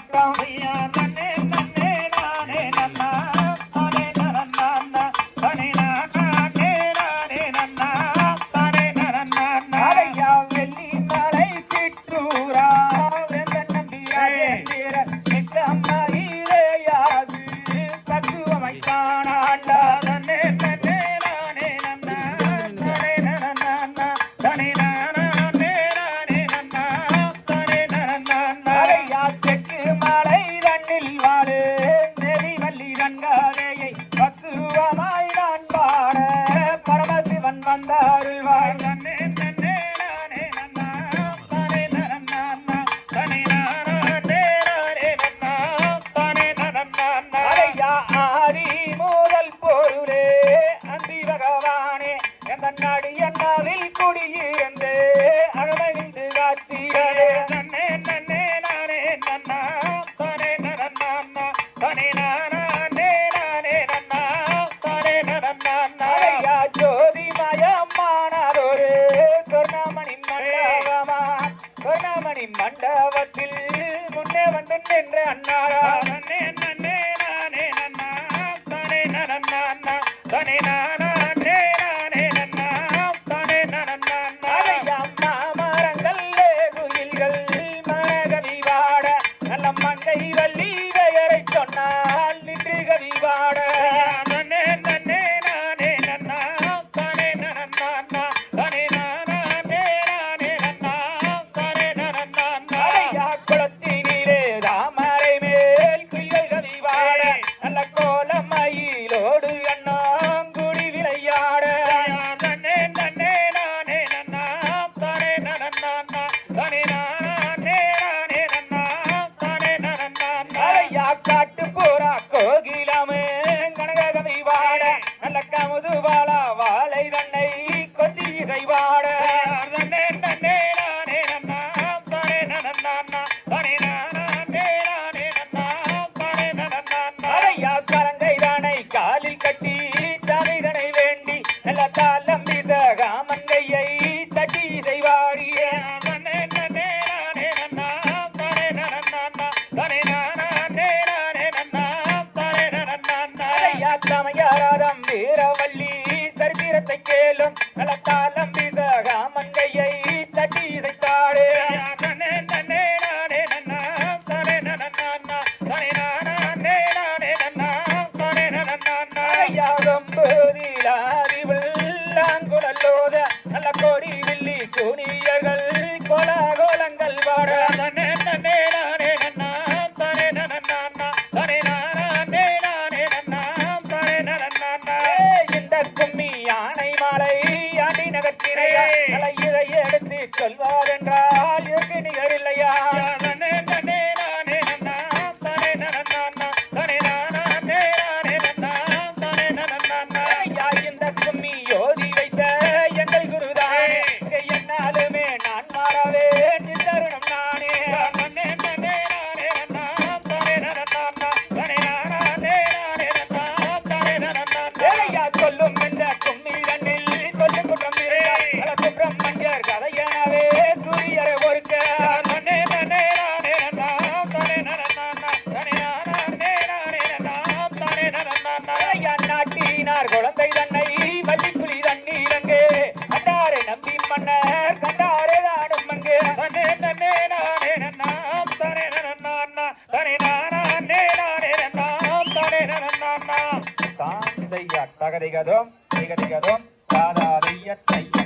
பட்டாமையான மண்டபத்தில் முன்னே வந்து நின்ற அண்ணாரா காட்டு போறா கோர வீரவள்ளி சரித்திரத்தை கேளும். நலத்தாலம் விதகாமங்கையை செல்வார் என்றார் தாந்தையா தகதிகதும் திகதிகதும் தாதாரியத்தையா